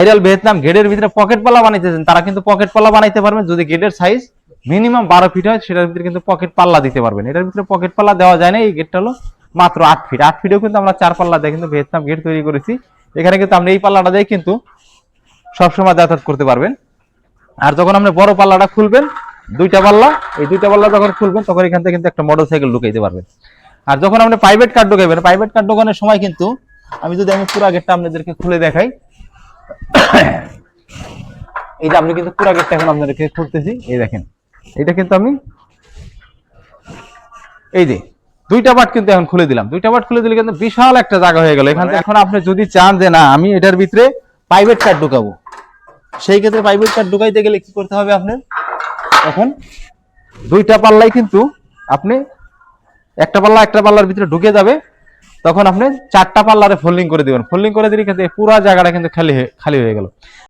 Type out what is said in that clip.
Viral Vietnam গেটের ভিতরে pocket পাল্লা বানাইতেছেন, তারা কিন্তু পকেট পাল্লা বানাইতে পারবেন। যদি গেটের সাইজ মিনিমাম বারো ফিট হয়, সেটার ভিতরে কিন্তু পকেট পাল্লা দিতে পারবেন। এটার ভিতরে পকেট পাল্লা দেওয়া যায় না, এই গেটটা হলো মাত্র আট ফিট আট ফিটেও কিন্তু আমরা চার পাল্লা দিয়ে কিন্তু ভিয়েতনাম গেট তৈরি করেছি। এখানে কিন্তু আপনি এই পাল্লাটা দিয়ে কিন্তু সবসময় যাতায়াত করতে পারবেন। আর যখন আপনি বড় পাল্লাটা খুলবেন, দুইটা পাল্লা, এই দুইটা পাল্লা যখন খুলবেন, তখন এখান থেকে কিন্তু একটা মোটর সাইকেল ঢুকাইতে পারবেন। আর যখন আপনি প্রাইভেট কার ঢুকাইবেন প্রাইভেট কার ঢোকানোর সময় কিন্তু আমি যদি আমি পুরা গেটটা আপনাদেরকে খুলে দেখাই যে আপনি কিন্তু পুরা গেটটা এখন আপনাদেরকে খুলতেছি। এই দেখেন, এটা কিন্তু আমি এই যে দুইটা বাট কিন্তু এখন খুলে দিলাম। দুইটা বাট খুলে দিলে কিন্তু বিশাল একটা জায়গা হয়ে গেল। এখান থেকে এখন আপনি যদি চান যে না, আমি এটার ভিতরে প্রাইভেট কার ঢুকাবো। সেই ক্ষেত্রে প্রাইভেট কার ঢুকাইতে গেলে কি করতে হবে আপনার? এখন দুইটা পাল্লাই কিন্তু আপনি একটা পাল্লা, একটা পাল্লার ভিতরে ঢুকে যাবে। তখন আপনি চারটা পাল্লারে ফোল্ডিং করে দিবেন। ফোল্ডিং করে দিলে কিন্তু পুরো জায়গাটা কিন্তু খালি খালি হয়ে গেল।